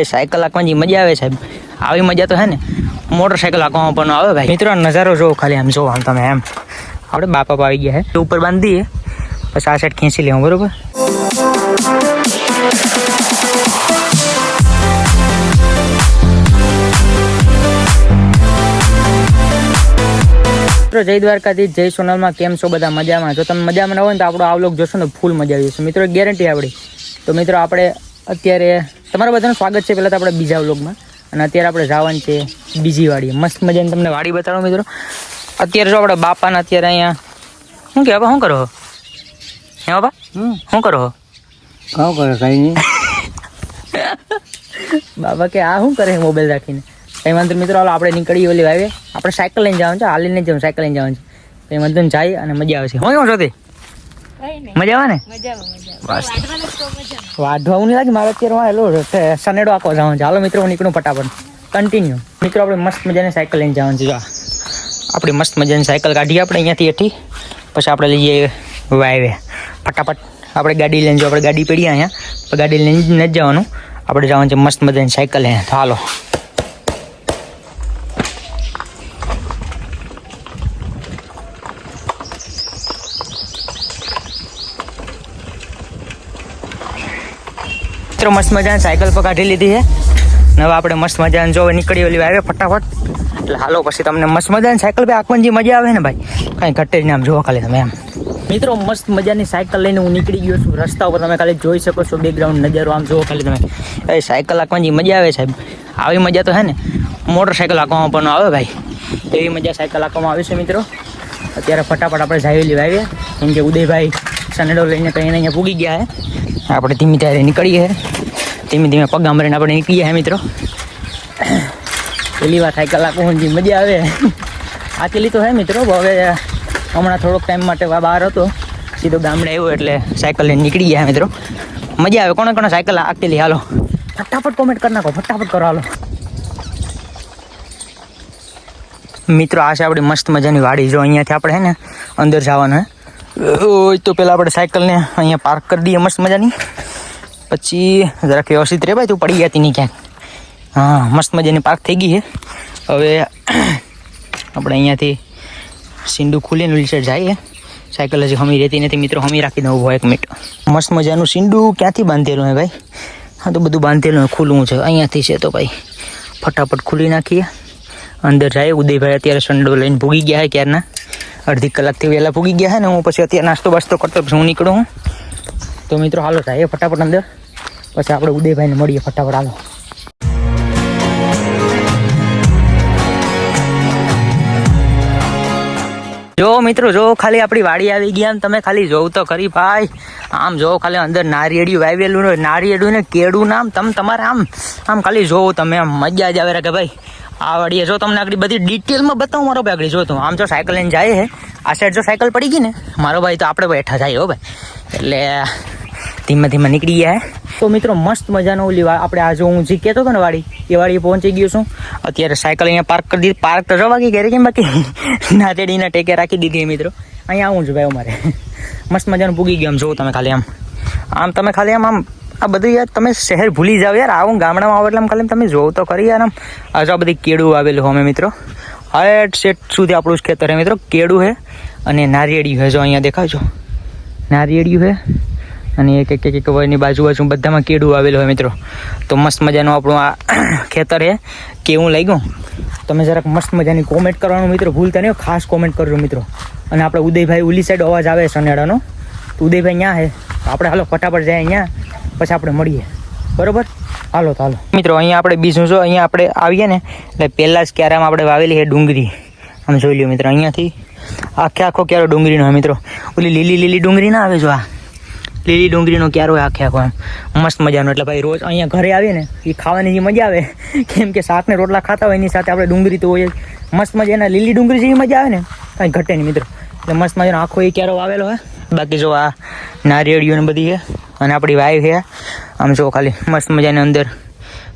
એ cycle હાંકવાની મજા આવે સાહેબ. આવી મજા તો હે ને. મોટરસાયકલ હાંકવામાં પણ આવે ભાઈ. મિત્રો નજારો જોવો ખાલી આમ જોવો આમ તમે એમ. આપણે બાપા આવી ગયા હે. ઉપર બાંધીએ પછી આ સાઈડ ખેંચી લેવું બરોબર? મિત્રો જય દ્વારકાથી જય સોનલમાં કેમ છો બધા મજામાં? જો તમે મજામાં ન હોય ને તો આપણો આવલોક જોશો ને ફૂલ મજા આવી જશે. મિત્રો ગેરંટી આપણી તો મિત્રો આપણે અત્યારે તમારા બધાનું સ્વાગત છે. પહેલાં તો આપણે બીજા વ્લોગમાં. અને અત્યારે આપણે જવાનું છે બીજી વાડી મસ્ત મજાની તમને વાડી બતાડો મિત્રો. અત્યારે જો આપણે બાપાને અત્યારે અહીંયા શું કે બાપા શું કરો હે? બાપા? શું કરો કામ કરે કઈ નહીં. બાબા કે આ શું કરે મોબાઈલ રાખીને? કંઈ વાંધો મિત્રો હાલો આપણે નીકળીએ ઓલી વાવે આપણે સાયકલ લઈને જવાનું છે. હાલીને જવું સાયકલ લઈને જવાનું છે. કંઈ વાંધો જાય અને મજા આવશે હું કેવું છો તે મજા આવે ને? બસ વાઢવાનું નહીં લાગે મારે અત્યારે વાળો સનેડો આખો જવાનું છે. હાલો મિત્રો હું નીકળું ફટાફટ. કન્ટિન્યુ મિત્રો આપણે મસ્ત મજાની સાયકલ લઈને જવાનું છે. આપણી મસ્ત મજાની સાયકલ કાઢીએ આપણે અહીંયાથી એથી પછી આપણે લઈએ વાયવે. ફટાફટ આપણે ગાડી લઈને જો આપણે ગાડી પડી અહીંયા. ગાડી લઈને જ નથી જવાનું. આપણે જવાનું છે મસ્ત મજાની સાયકલ લઈને તો હાલો. મિત્રો મસ્ત મજાની સાયકલ પર કાઢી લીધી છે. ને હવે આપણે મસ્ત મજાની જો નીકળી ઓલી આવે ફટાફટ. એટલે હાલો પછી તમને મસ્ત મજાની સાયકલ પર આખવાની જે મજા આવે ને ભાઈ? કાંઈ ઘટે આમ જોવો ખાલી તમે એમ. મિત્રો મસ્ત મજાની સાયકલ લઈને હું નીકળી ગયો છું. રસ્તા ઉપર તમે ખાલી જોઈ શકો છો બેકગ્રાઉન્ડ નજારો આમ જોવો ખાલી તમે. એ સાયકલ હાંકવાની મજા આવે સાહેબ. આવી મજા તો હે ને? મોટરસાયકલ હાંકવામાં પણ આવે ભાઈ. એવી મજા સાયકલ હાંકવામાં આવે છે મિત્રો. અત્યારે ફટાફટ આપણે જાવી લેવા આવીએ કેમ કે ઉદયભાઈ સનેડો લઈને કંઈ અહીંયા પૂગી ગયા હે. આપણે ધીમી ત્યારે નીકળીએ ધીમે ધીમે પગ મરીને આપણે નીકળીએ હે મિત્રો. પેલી વાર સાયકલ હાંકવાની જે મજા આવે. આકેલી તો હે મિત્રો, હવે હમણાં થોડોક ટાઈમ માટે બહાર હતો. સીધો ગામડે આવ્યો એટલે સાયકલ લઈને નીકળી ગયા મિત્રો. મજા આવે, કોણે કોણે સાયકલ આકેલી હાલો. ફટાફટ કોમેન્ટ કરી નાખો, ફટાફટ કરો, હાલો. મિત્રો, આ છે આપણી મસ્ત મજાની વાડી, જો અહીંયાથી આપણે હે ને, અંદર જવાનું હે. ઓય તો પહેલાં આપણે સાયકલને અહીંયા પાર્ક કરી દઈએ મસ્ત મજાની. પછી જરાક વ્યવસ્થિત રે ભાઈ, તું પડી જતી નહીં ક્યાંક. હા, મસ્ત મજાની પાર્ક થઈ ગઈ છે. હવે આપણે અહીંયાથી સિંડુ ખુલીને ઓલી જઈએ. સાયકલ હજી હમી રહેતી નથી મિત્રો, હમી રાખી દઉં ઊભો એક મિનિટ મસ્ત મજાનું સિંડુ ક્યાંથી બાંધેલું હે ભાઈ? હા, તો બધું બાંધેલું ખુલ્લું છે. અહીંયાથી છે તો ભાઈ, ફટાફટ ખુલી નાખીએ. અંદર જાય ઉદયભાઈ અત્યારે સંડો લઈને ભૂગી ગયા હે ક્યારના. અડધી કલાકથી વહેલા ભૂગી ગયા છે ને, હું પછી અત્યારે નાસ્તો બાસ્તો કરતો પછી હું નીકળું હું. તો મિત્રો, હાલો થાય ફટાફટ અંદર. પછી આપણે ઉદયભાઈને મળીએ ફટાફટ, હાલો. જો મિત્રો, જો ખાલી આપણી વાડી આવી ગયા તમે ખાલી જોવું તો ખરી ભાઈ. આમ જો ખાલી અંદર નારિયેળિયું વાવેલું નારિયેળું ને કેળું નામ તમે તમારે આમ આમ ખાલી જોવો તમે, આમ મજા જ આવે કે ભાઈ. આ વાડીએ જો તમને આગળ બધી ડિટેલમાં બતાવું મારો ભાઈ આગળ જો તું આમ જો સાયકલ લઈને જાય છે. આ સાઈડ જો સાયકલ પડી ગઈ ને, મારો ભાઈ તો આપણે બેઠા જાય હો ભાઈ. એટલે ધીમે ધીમે નીકળી ગયા તો મિત્રો મસ્ત મજાનો ઓલી આપણે આ જો હું જે કહેતો હતો ને વાડી એ વાડી પહોંચી ગયો છું. અત્યારે સાયકલ અહીંયા પાર્ક કરી દીધી. પાર્ક તો જવા ગઈ ઘરે કેમ બાકી? નાતેડીના ટેકે રાખી દીધી મિત્રો. અહીંયા આવું છું ભાઈ અમારે. મસ્ત મજાનું પૂગી ગયો આમ. જોવો તમે ખાલી આમ. આમ તમે ખાલી આમ આમ આ બધું યાર તમે શહેર ભૂલી જાઓ યાર. આવું ગામડામાં આવો એટલે ખાલી તમે જોવો તો કરી યાર આમ. આ બધી કેળું આવેલું અમે મિત્રો. હાઈટ સેટ સુધી આપણું જ ખેતર હે મિત્રો. કેળું હે અને નારિયેળિયું હે જો અહીંયા દેખાજો નારિયેળિયું હે અને એક એક એક વયની બાજુ બાજુ બધામાં કેળું આવેલું હોય મિત્રો. તો મસ્ત મજાનું આપણું આ ખેતર છે. કેવું લાગ્યું? તમે જરાક મસ્ત મજાની કોમેન્ટ કરવાનું મિત્રો ભૂલતા નહીં ખાસ કોમેન્ટ કરજો મિત્રો. અને આપણે ઉદયભાઈ ઉલી સાઈડ અવાજ આવે સનેડાનો તો ઉદયભાઈ અહીંયા હે આપણે હાલો ફટાફટ જાય અહીંયા પછી આપણે મળીએ. બરોબર? હાલો, તો હાલો. મિત્રો, અહીંયા આપણે બીજું જો અહીંયા આપણે આવીએ ને, એટલે પહેલાં જ ક્યારામાં આપણે વાવેલી છે ડુંગળી. આમ જોઈ લ્યો મિત્રો, અહીંયાથી આખે આખો ક્યારો ડુંગળીનો હોય મિત્રો. ઓલી લીલી લીલી ડુંગળી ના આવે જો આ. લીલી ડુંગળીનો ક્યારો હોય આખે આખો મસ્ત મજાનો. એટલે ભાઈ રોજ અહીંયા ઘરે આવીએ ને, એ ખાવાની જે મજા આવે, કેમ કે શાકને રોટલા ખાતા હોય, એની સાથે આપણે ડુંગળી તો હોય. મસ્ત મજાના લીલી ડુંગળી જેવી મજા આવે ને, કાંઈ ઘટે નહીં મિત્રો. એટલે મસ્ત મજાનો આખો એ ક્યારો આવેલો હોય બાકી જો આ નારિયેળીઓ ને બધી છે, અને આપણી વાઈવ છે, આમ જો ખાલી મસ્ત મજાની અંદર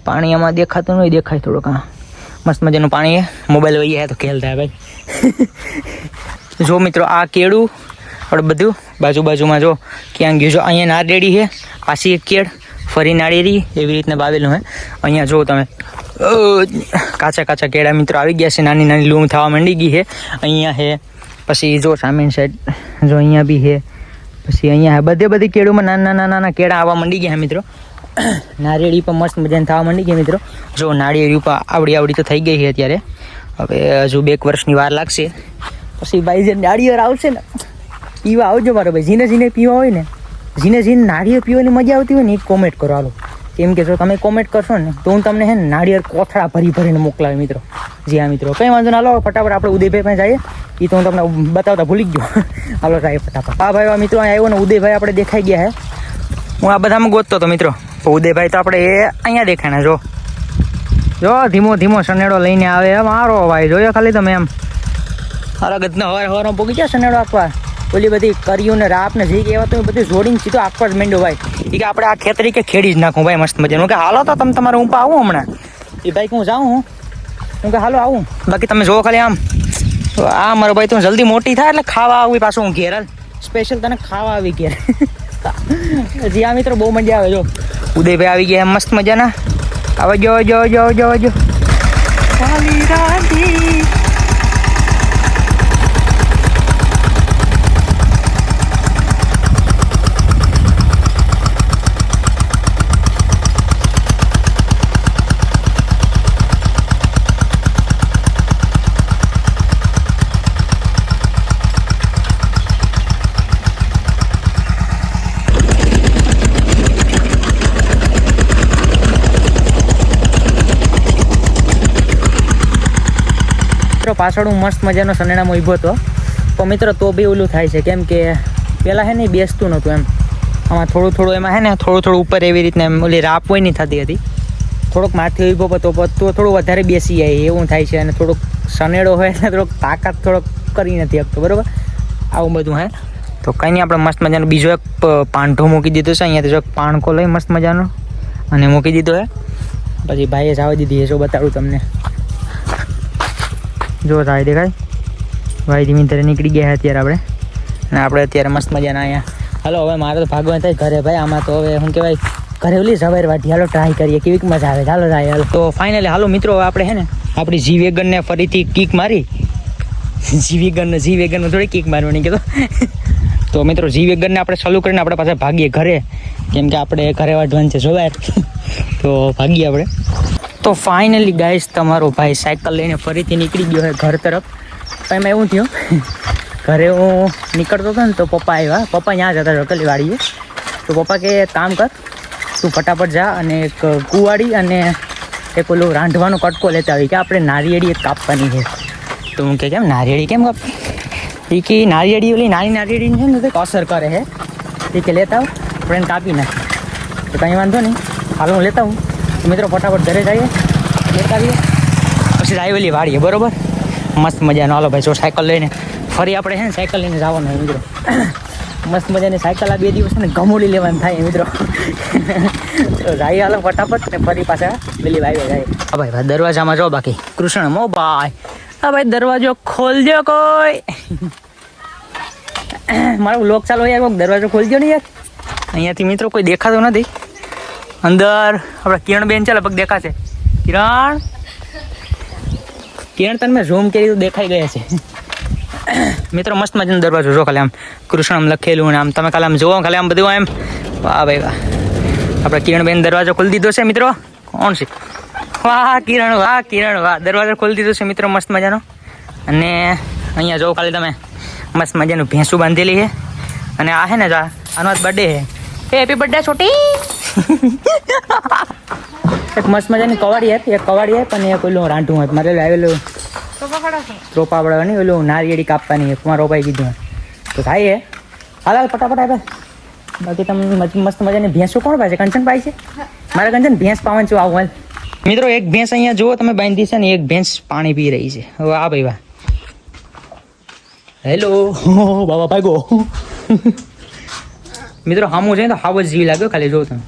પાણી આમાં દેખાતું નહીં, દેખાય થોડુંક હા મસ્ત મજાનું પાણી છે મોબાઈલ વહીએ તો ખેલ થાય ભાઈ. જો મિત્રો, આ કેળું આપણે બધું બાજુ બાજુમાં જો ક્યાં ગયું જો અહીંયા નારિયેળી છે, પાછી એક કેળ, ફરી નાળિયેરી એવી રીતના વાવેલું હે અહીંયા જો તમે કાચા કાચા કેળા મિત્રો આવી ગયા છે નાની નાની લૂમ થવા માંડી ગઈ છે. અહીંયા હે પછી જો સામેની સાઈડ જો અહીંયા બી હે પછી અહીંયા બધે બધી કેળુમાં નાના નાના નાના કેળા આવવા માંડી ગયા મિત્રો. નારિયેળી પણ મસ્ત મજાને થવા માંડી ગયા મિત્રો. જો નાળિયેરી ઉપર આવડી આવડી તો થઈ ગઈ છે અત્યારે. હવે હજુ બે એક વર્ષની વાર લાગશે. પછી ભાઈ જે નાળિયેર આવશે ને, પીવા આવજો મારો ભાઈ. જીને જીને પીવા હોય ને જીને જીને નાળિયેર પીવાની મજા આવતી હોય ને એ કોમેન્ટ કરો હાલો. કેમ કે જો તમે કોમેન્ટ કરશો ને, તો હું તમને હે નાળિયેર કોથળા ભરી ભરીને મોકલાવે મિત્રો. જી હા મિત્રો, કંઈ વાંધો ના લો ફટાફટ આપણે ઉદયભાઈ પાસે જઈએ. એ તો હું તમને બતાવતા ભૂલી ગયો. હાલો જાય ફટાફટ. હા ભાઈ મિત્રો અહીંયા આવ્યો ને, ઉદયભાઈ આપણે દેખાઈ ગયા હે. હું આ બધામાં ગોતતો હતો મિત્રો. ઉદયભાઈ તો આપણે એ અહીંયા દેખાણા, જો. જો, ધીમો ધીમો સનેડો લઈને આવે. એમ મારો ભાઈ, જોયો ખાલી તમે એમ. અરે જ હવાર હવારમાં પોગી જાય સનેડો આપવા. ઓલી બધી કર્યું ને રાપ ને જે કહેવા તો બધી જોડીને સીધો આપવા જ માંડ્યો ભાઈ. એ કે આપણે આ ખેતરી કે ખેડી જ નાખું ભાઈ, મસ્ત મજાનું. કે, હાલો તો, તમે તમારે હું આવું હમણાં. એ ભાઈ, હું જાઉં હું. હું કે હાલો આવું. બાકી તમે જોવો ખાલી આમ. આ મારો ભાઈ તું જલ્દી મોટી થાય એટલે ખાવા આવી પાછું હું ઘેર સ્પેશિયલ તને ખાવા આવી ઘેર. હજી આ મિત્રો બહુ મજા આવે જો. ઉદયભાઈ આવી ગયા મસ્ત મજાના. હવે જો જો જો જો જો. કાલી રાંધી. પાછળ હું મસ્ત મજાનો સનેડામાં ઊભો હતો. પણ મિત્રો, તો બી ઓલું થાય છે, કેમ કે પહેલાં હે ને બેસતું નહોતું એમ. આમાં થોડું થોડું એમાં હે ને થોડું થોડું ઉપર એવી રીતના એમ ઓલી રાપ હોય નહીં થતી હતી. થોડોક માથે ઊભો હતો તો થોડું વધારે બેસી જાય, એવું થાય છે. અને થોડુંક સનેડો હોય એટલે થોડોક તાકાત થોડોક કરી નથી આપતો બરાબર? આવું બધું હે. તો કંઈ નહીં, આપણે મસ્ત મજાનો બીજો એક પાંઠો મૂકી દીધો છે. અહીંયાથી જો પાણકો લઈ મસ્ત મજાનો. અને મૂકી દીધો હે. પછી ભાઈએ જ આવી દીધી એ જો બતાડું તમને. જો થાય દેખાય. ભાઈ ધીમે ધીરે નીકળી ગયા અત્યારે આપણે. અને આપણે અત્યારે મસ્ત મજાના અહીંયા. હાલો, હવે મારે તો ભાગવાન થાય ઘરે ભાઈ. આમાં તો હવે શું કહેવાય? ઘરે ઓલી સવાર વાટી હાલો ટ્રાય કરીએ. કેવી મજા આવે. ચાલો જાય હાલો. તો ફાઇનલી હાલો, મિત્રો આપણે હે ને આપણી જી વેગનને ફરીથી કિક મારી. જી વેગન જી વેગનને થોડી કિક મારવાની કીધું. તો મિત્રો, જી વેગનને આપણે ચાલુ કરીને આપણે પાછા ભાગીએ ઘરે. કેમ કે આપણે ઘરે વાઢવાનું છે, જોવા. તો ભાગીએ આપણે. તો ફાઇનલી ગાઈસ તમારો ભાઈ સાયકલ લઈને ફરીથી નીકળી ગયો હોય ઘર તરફ. તો એમાં એવું થયું, ઘરે હું નીકળતો હતો ને તો પપ્પા આવ્યા. પપ્પા ત્યાં જતા રકલી વાળીએ તો પપ્પા કે કામ કર, તું ફટાફટ જા અને એક કુવાડી અને એક ઓલું રાંધવાનો કટકો લેતા આવી કે આપણે નારિયેળી એક કાપવાની છે. તો હું કે, કેમ, નારિયેળી કેમ કાપી? એ કે, નારિયેળી ઓલી નાની નારિયેળી છે ને કંઈક અસર કરે છે. એ કે, લેતા આવ આપણે કાપી નાખી. તો કંઈ વાંધો નહીં. હાલ હું લેતા હું મિત્રો ફટાફટ ઘરે જઈએ આવીએ પછી રાયવેલી વાળીએ, બરોબર? મસ્ત મજાનો. હાલો ભાઈ, જો સાયકલ લઈને ફરી આપણે છે ને સાયકલ લઈને જવાનું હોય મિત્રો. મસ્ત મજાની સાયકલ આ બે દિવસ ને ગમોડી લેવાનું થાય મિત્રો. જાય હાલો ફટાફટ ને ફરી પાછા પેલી વાવી જાય હા ભાઈ ભાઈ, દરવાજામાં જો બાકી. કૃષ્ણ, મો ભાઈ હા ભાઈ, દરવાજો ખોલજો કોઈ. મારો લોક ચાલો યાર દરવાજો ખોલજો ને યાર. અહીંયાથી મિત્રો કોઈ દેખાતો નથી. અંદર. આપણા કિરણબેન છે, લગભગ દેખાશે. કિરણ? કિરણ, તને મેં ઝૂમ કરી, તો દેખાઈ ગયા છે. મિત્રો, મસ્ત મજાનો દરવાજો જો ખાલી આમ કૃષ્ણ આમ લખેલું ને આમ. તમે ખાલી આમ જોવો ખાલી આમ બધું એમ. વાહ ભાઈ વાહ. આપણે કિરણબેન દરવાજો ખોલી દીધો છે, મિત્રો. કોણ છે? વાહ, કિરણ વાહ કિરણ, વાહ. દરવાજો ખોલી દીધો છે, મિત્રો, મસ્ત મજાનો. અને અહીંયા જોવો ખાલી તમે મસ્ત મજાનું ભેંસું બાંધેલી છે. અને આ છે ને આનો બર્થડે છે. હેપી બર્થડે છોટી એક મસ્ત મજાની કવાડી હતી એક કવાડી હતી અને એક ઓલું રાંધું હતું. મારે આવેલું રોપા પડવાની ઓલું નારિયેળી કાપવાની એક રોપાઈ કીધું તો થાય હે હાલ હાલ ફટાફટ આવે બાકી તમે મસ્ત મસ્ત મજાની ભેંસો કોણ પાસે કંચન પાય છે? મારે કંચન ભેંસ પાવન છું આવું હાલ. મિત્રો એક ભેંસ અહીંયા જુઓ તમે બાંધી છે ને એક ભેંસ પાણી પી રહી છે. હવે આ ભાઈ વાહ. હેલો બાબા ભાગો. મિત્રો હામું છે ને તો હાવ જ જીવી લાગ્યો ખાલી જો તમે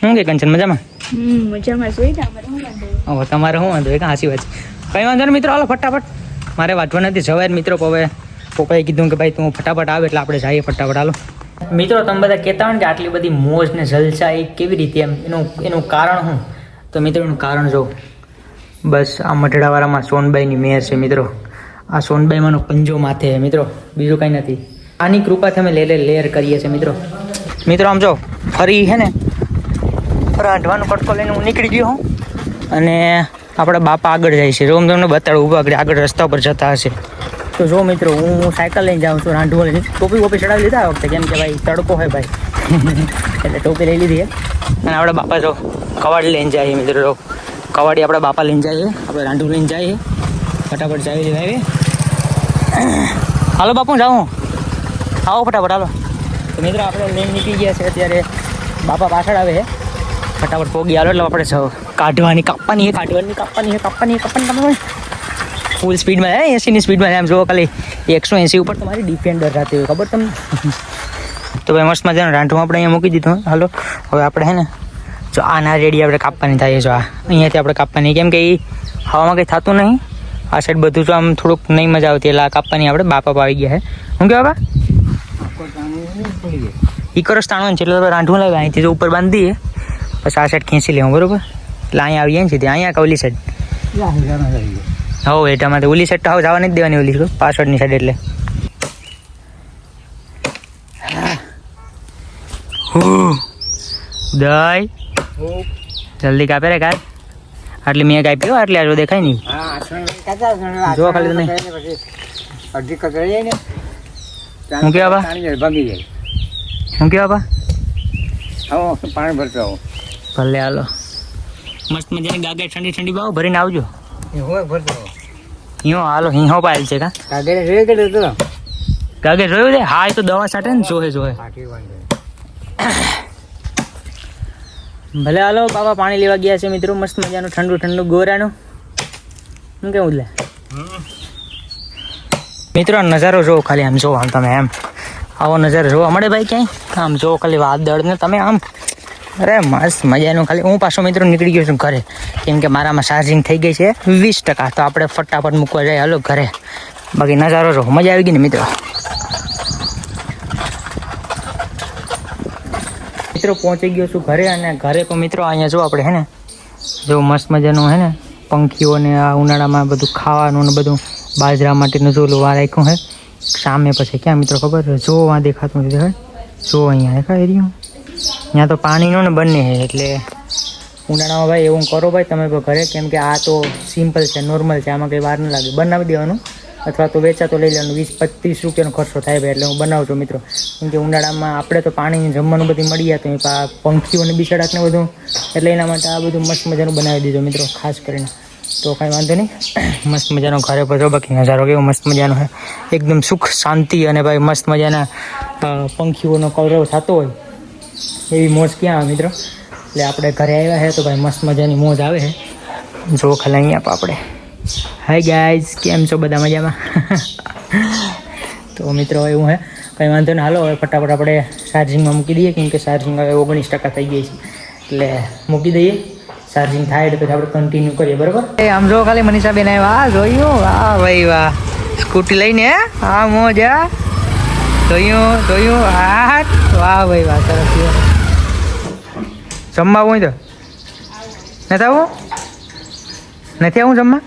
શું કે કંચન મજામાં? મજામાં જોઈ તમારે શું વાંધો? એક હાસી વાત કંઈ વાંધો નહીં મિત્રો હાલો ફટાફટ. મારે વાંચવા નથી જવાય મિત્રો હવે પપ્પાએ કીધું કે ભાઈ તું ફટાફટ આવે એટલે આપણે જઈએ ફટાફટ હાલો. મિત્રો તમે બધા કહેતા હોય કે આટલી બધી મોજ ને જલસા એ કેવી રીતે એમ? એનું એનું કારણ શું? તો મિત્રો એનું કારણ જો બસ આ મઢડાવાળામાં સોનબાઈની મેર છે મિત્રો. આ સોનબાઈમાંનો પંજો માથે મિત્રો. બીજું કંઈ નથી. આની કૃપાથી અમે લે લેર કરીએ છીએ, મિત્રો. મિત્રો, આમ જો, ફરી છે ને રાંધવાનો કટકો લઈને હું નીકળી ગયો હું. અને આપણા બાપા આગળ જાય છે. જો હું તમને બતાડું, ઊભા આગળ આગળ રસ્તા પર જતા હશે. તો જો, મિત્રો, હું સાયકલ લઈને જાઉં છું રાંધવો લઈને. ટોપી વોપી ચડાવી લીધા આ વખતે? કેમ કે ભાઈ, તડકો હોય ભાઈ. એટલે ટોપી લઈ લીધી અને આપણા બાપા જો, કવાડી લઈને જાય મિત્રો કવાડી આપણા બાપા લઈને જાય આપણે રાંધવું લઈને જાય ફટાફટ જાવી છે ભાઈ હાલો બાપુ જાઉં. આવો ફટાફટ, હાલો. તો મિત્રો, આપણે લઈને નીકળી ગયા છે અત્યારે. બાપા પાછળ આવે છે. ફટાફટ પોગી હાલો, એટલે આપણે સૌ કાઢવાની કાપવાની છે. કાઢવાની, કાપવાની છે, કાપવાની કાપવાની કાપવાની. ફૂલ સ્પીડમાં હે એંસીની સ્પીડમાં એમ જોવો ખાલી. એકસો એંસી ઉપર તમારી ડિફેન્ડર થતી હોય, ખબર તમને? તો ભાઈ, મસ્ત મજાનું રાંઠું આપણે અહીંયા મૂકી દીધું હાલો, હવે આપણે હે ને, જો આ રેડી આપણે કાપવાની થાય જો આ. અહીંયાથી આપણે કાપવાની, કેમ કે એ હવામાં કંઈ થતું નહીં. આ સાઈડ બધું જો આમ થોડુંક નહીં મજા આવતી, એટલે આ કાપવાની આપણે બાપા આવી ગયા છે. શું કહેવા બા આખો તાણી નહીં પડી ગઈ ઈ કરો તાણવાનું છે એટલે રાંધવું લાવે અહીંથી ઉપર બાંધીએ પછી આ સાઈડ ખેંચી લેવું બરોબર? એટલે અહીંયા આવીએ ને સીધી. અહીંયા ઓલી સાઈડ હો એટા માટે ઓલી સાઈડ તો હવે જવા નથી દેવાની ઓલી પાછળની સાઈડ એટલે. દઈ જલ્દી કાપે રે કાર. આટલી મેં કાપી હો આટલી આજો દેખાય નહીં. જો ખાલી. અડધી કચડી જાય ને. હું જાય ભાગી જાય. શું કહેવા બા? આવો પાણી ભરતો આવો. ભલે હાલો. મસ્ત મજાની ગાગે ઠંડી ઠંડી બાવ ભરીને આવજો. હોય ભરતો હિયો હાલો હિંહો પાયલ છે કા? કાગળે જોઈ ગયેલો તો ગાગે જોયો છે? હા એ તો દવા સાટે ને જોહે જોહે. ભલે હાલો બાબા પાણી લેવા ગયા છે મિત્રો મસ્ત મજાનું ઠંડુ ઠંડુ ગોરાનું. શું કેવું લે? મિત્રો નજારો જોવો ખાલી આમ જોવો આમ તમે એમ. આવો નજર જોવા મળે ભાઈ ક્યાંય? આમ જો ખાલી વાદળ ને તમે આમ. અરે મસ્ત મજાનું ખાલી. હું પાછો મિત્રો નીકળી ગયો છું ઘરે. કેમ કે મારામાં ચાર્જિંગ થઈ ગઈ છે વીસ ટકા. તો આપણે ફટાફટ મૂકવા જાય. હલો ઘરે. બાકી નજારો જો. મજા આવી ગઈ ને મિત્રો. મિત્રો પહોંચી ગયો છું ઘરે અને ઘરે તો મિત્રો અહીંયા જો આપણે હે ને, જો મસ્ત મજાનું હે ને, પંખીઓને આ ઉનાળામાં બધું ખાવાનું ને બધું બાજરા માટેનું ઝોલું વા રાખ્યું હે. સામે પછી ક્યાં મિત્રો ખબર? જો આ દેખાતું નથી દેખાય. જો અહીંયા દેખાય રહ્યું ત્યાં તો પાણીનો ને બંને એટલે ઉનાળામાં ભાઈ એવું કરો ભાઈ, તમે ઘરે. કેમ કે આ તો સિમ્પલ છે નોર્મલ છે. આમાં કંઈ વાર ન લાગે. બનાવી દેવાનું. અથવા તો વેચાતો લઈ લેવાનું. વીસ, પચીસ રૂપિયાનો ખર્ચો થાય ભાઈ એટલે હું બનાવું છું મિત્રો. કેમ કે ઉનાળામાં આપણે તો પાણી જમવાનું બધી મળી જાય તો આ પંખીઓને બિછડાકને બધું. એટલે એના માટે આ બધું મસ્ત મજાનું બનાવી દીધું મિત્રો, ખાસ કરીને. તો કાંઈ વાંધો નહીં. મસ્ત મજાનો ઘરે પર બાકી નજારો કેવો મસ્ત મજાનો છે એકદમ સુખ, શાંતિ અને ભાઈ મસ્ત મજાના પંખીઓનો કલરવ થતો હોય. એવી મોજ ક્યાં આવે મિત્રો? એટલે આપણે ઘરે આવ્યા છે તો ભાઈ મસ્ત મજાની મોજ આવે છે જો ખાલી અહીંયા આપણે. હાય ગાઈઝ કેમ છો બધા મજામાં? તો મિત્રો એવું હે. કંઈ વાંધો નહીં. હાલો, હવે ફટાફટ આપણે ચાર્જિંગમાં મૂકી દઈએ. કેમ કે ચાર્જિંગ હવે ઓગણીસ ટકા થઈ ગઈ છે. એટલે મૂકી દઈએ. ચાર્જિંગ થાય એટલે પછી આપણે કન્ટિન્યુ કરીએ, બરાબર? એ, આમ જો ખાલી મનીષા બેન વાહ જોયું? વાહ ભાઈ વાહ. સ્કૂટી લઈને, હા? મોજ, હા. જોયું જોયું. હા વાહ ભાઈ વાહ, સરસ લ્યો. જમવા આવું હોય તો? નથી આવું? નથી આવું જમવા?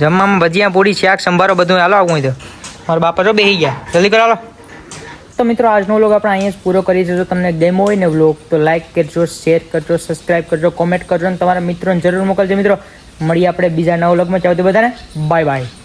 જમવામાં ભજીયા, પૂરી, શાક, સંભારો બધું હાલો આવું હોય તો. મારા બાપા જો બેસી ગયા. જલ્દી કરો, હાલો. તો મિત્રો, આજનો વ્લોગ આપણે અહીંયા જ પૂરો કરીએ છીએ. જો તમને ગેમ હોય ને વ્લોગ તો લાઇક કરજો શેર કરજો સબસ્ક્રાઇબ કરજો કોમેન્ટ કરજો અને તમારા મિત્રોને જરૂર મોકલજો. મિત્રો, મળીએ આપણે બીજા નવા વ્લોગમાં ચાલો બધાને બાય બાય